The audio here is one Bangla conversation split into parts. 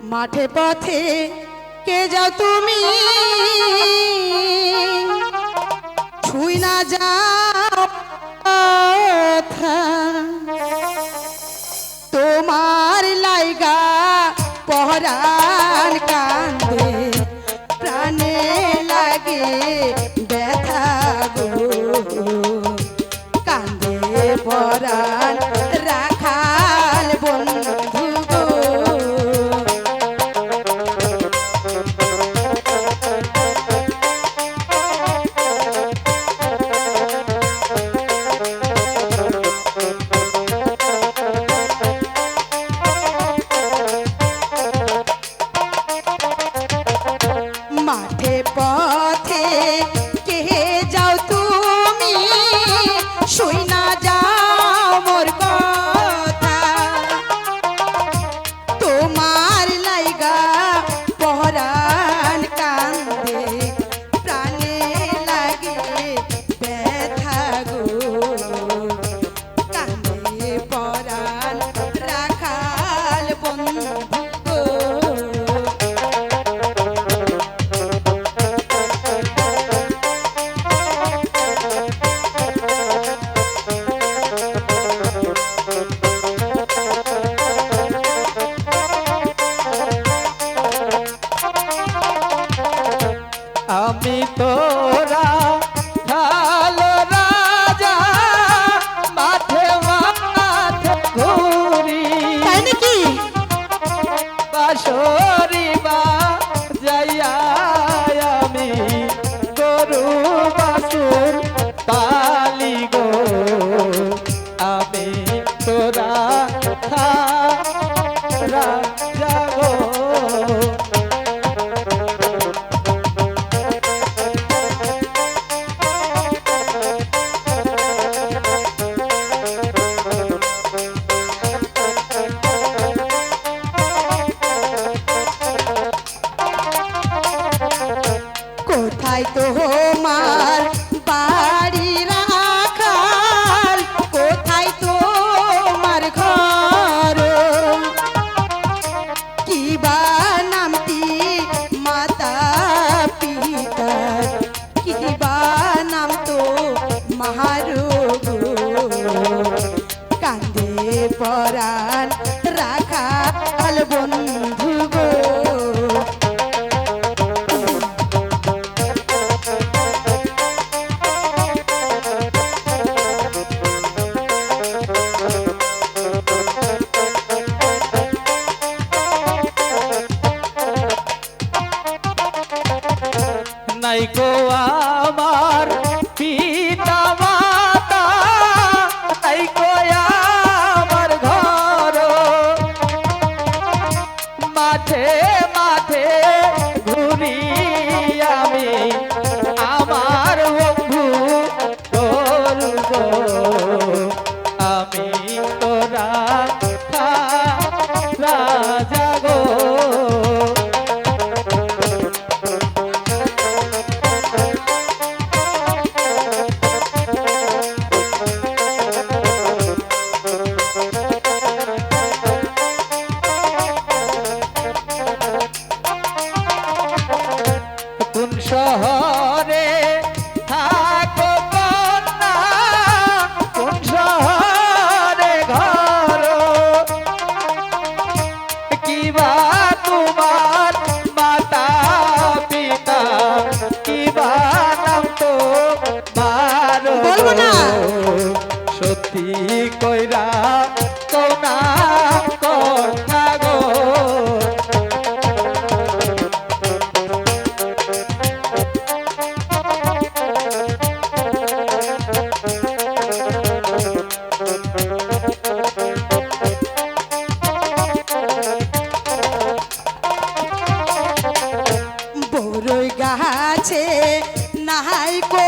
মাঠে পথে কে যাও তুমি? ছুই না যাও তোমার লাইগা পহরান কান্দে, প্রাণে লাগে ব্যথা গো। কান্দে পরা তোমার 같아. কি কইরা কৌনা কথা গো। বড়ই গাছে নাহাই কো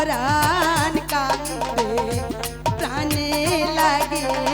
পরাণ কান্দে প্রাণে লাগে।